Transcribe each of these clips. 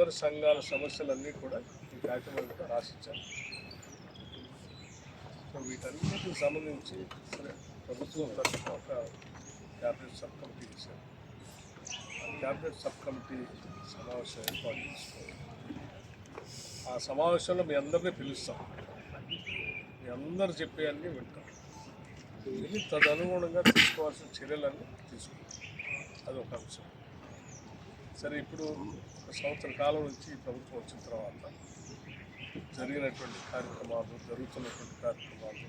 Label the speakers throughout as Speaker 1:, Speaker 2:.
Speaker 1: అందరి సంఘాల సమస్యలన్నీ కూడా ఈ కాగితం మీద సో వీటన్నిటికి సంబంధించి సరే ప్రభుత్వం తరఫున ఒక క్యాబినెట్ సబ్ కమిటీ ఇచ్చారు. క్యాబినెట్ సబ్ కమిటీ సమావేశం ఏర్పాటు చేసుకోవాలి. ఆ సమావేశంలో మీ అందరినీ పిలుస్తాం. మీ అందరు చెప్పేవన్నీ వింటాం. విని తదనుగుణంగా తీసుకోవాల్సిన చర్యలన్నీ తీసుకుంటాం. అదొక అంశం. సరే ఇప్పుడు ఒక సంవత్సర కాలం నుంచి ప్రభుత్వం వచ్చిన తర్వాత జరిగినటువంటి కార్యక్రమాలు జరుగుతున్నటువంటి కార్యక్రమాలు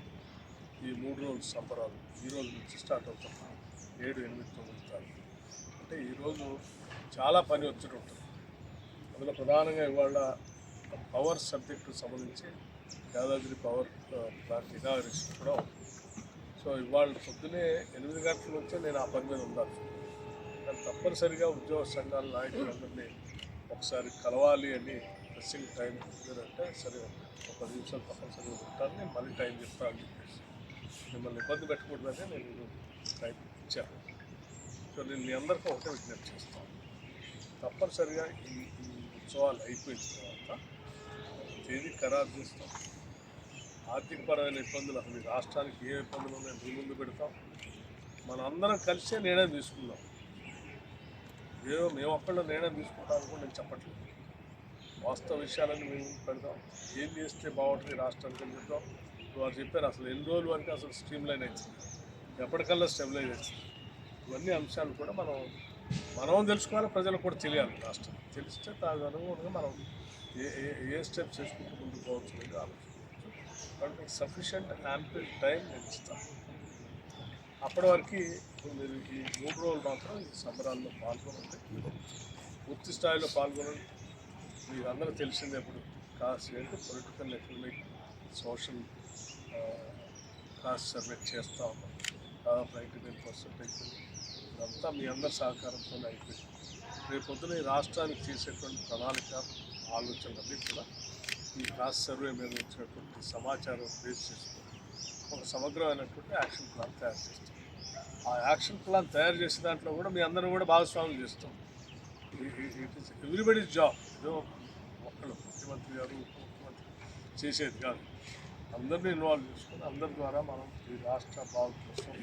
Speaker 1: ఈ మూడు రోజుల సంబరాలు ఈ రోజు నుంచి స్టార్ట్ అవుతున్నాయి ఏడు ఎనిమిది తొమ్మిది తారీఖు. అంటే ఈరోజు చాలా పని ఒత్తిడి ఉంటుంది. అందులో ప్రధానంగా ఇవాళ పవర్ సబ్జెక్టు సంబంధించి యాదాద్రి పవర్ ప్లాంట్ ఇనాగరేషన్ కూడా సో ఇవాళ పొద్దునే ఎనిమిది గంటల నుంచే నేను ఆ పని మీద ఉండాలి కానీ తప్పనిసరిగా ఉద్యోగ సంఘాల నాయకులందరినీ ఒకసారి కలవాలి అని ప్రెస్సింగ్ టైం అంటే సరే ఒక పది నిమిషాలు తప్పనిసరిగా ఉంటాను. నేను మళ్ళీ టైం చెప్తాను అని చెప్పేసి మిమ్మల్ని ఇబ్బంది పెట్టకూడదని నేను టైం ఇచ్చాను. సో నేను మీ అందరికీ ఒకటే విజ్ఞప్తి చేస్తాను తప్పనిసరిగా ఈ ఈ ఉత్సవాలు అయిపోయిన తర్వాత తేదీ ఖరారు చేస్తాం. ఆర్థికపరమైన ఇబ్బందులు అసలు రాష్ట్రానికి ఏ ఇబ్బందులు ఉన్నాయో మీ ముందు పెడతాం. మనందరం కలిసే నిర్ణయం తీసుకుందాం. ఏదో మేము ఒక్కళ్ళు నిర్ణయం తీసుకుంటాం కూడా నేను చెప్పట్లేదు. వాస్తవ విషయాలను మేము పెడతాం. ఏం చేస్తే బాగుంటుంది రాష్ట్రానికి అని చెప్తాం. వారు చెప్పారు అసలు ఎన్ని రోజుల వరకు అసలు స్ట్రీమ్ లైన్ అవుతుంది ఎప్పటికల్లా స్టెబిలైజ్ అవుతుంది ఇవన్నీ అంశాలు కూడా మనం మనం తెలుసుకోవాలి ప్రజలకు కూడా తెలియాలి రాష్ట్రం. తెలిస్తే దాని అనుగుణంగా మనం ఏ ఏ ఏ స్టెప్స్ చేసుకుంటూ ముందుకు పోవచ్చు అనేది ఆలోచించవచ్చు. కాబట్టి సఫిషియంట్ యాంపిల్ టైం నేను ఇస్తాను. అప్పటి వరకు మీరు ఈ మూడు రోజులు మాత్రం ఈ సంబరాల్లో పాల్గొనండి. పూర్తి స్థాయిలో పాల్గొనండి. మీకు అందరూ తెలిసిందే ఇప్పుడు కాస్ట్ ఏంటి? Political economic social caste survey చేస్తూ ఉన్నాం. దాదాపు నైంటీ నైన్ పర్సెంట్ అయిపోయింది. ఇదంతా మీ అందరి సహకారంతో అయిపోయింది. రేపు ఈ రాష్ట్రానికి చేసేటువంటి ప్రణాళిక ఆలోచనలన్నీ కూడా ఈ కాస్ట్ సర్వే మీద వచ్చినటువంటి సమాచారం బేస్ చేసుకుని ఒక సమగ్రమైనటువంటి యాక్షన్ ప్లాన్ తయారు చేస్తాం. ఆ యాక్షన్ ప్లాన్ తయారు చేసే దాంట్లో కూడా మీ అందరూ కూడా భాగస్వామ్యం చేస్తాం. It is everybody's job. ఏదో ఒక్కళ్ళు ముఖ్యమంత్రి గారు ఉప ముఖ్యమంత్రి చేసేది కాదు. అందరినీ ఇన్వాల్వ్ చేసుకొని అందరి ద్వారా మనం ఈ రాష్ట్ర బాగు కోసం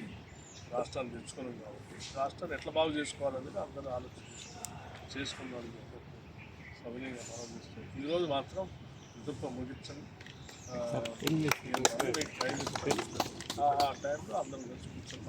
Speaker 1: రాష్ట్రాన్ని తెచ్చుకున్నాం కాబట్టి రాష్ట్రాన్ని ఎట్లా బాగు చేసుకోవాలనేది అందరూ ఆలోచన చేసుకున్నాం సవినీయంగా మనం చేస్తాం. ఈరోజు మాత్రం ఇంతతో ముగించండి ఆ, టైంలో అందరం కలిసి కూర్చొని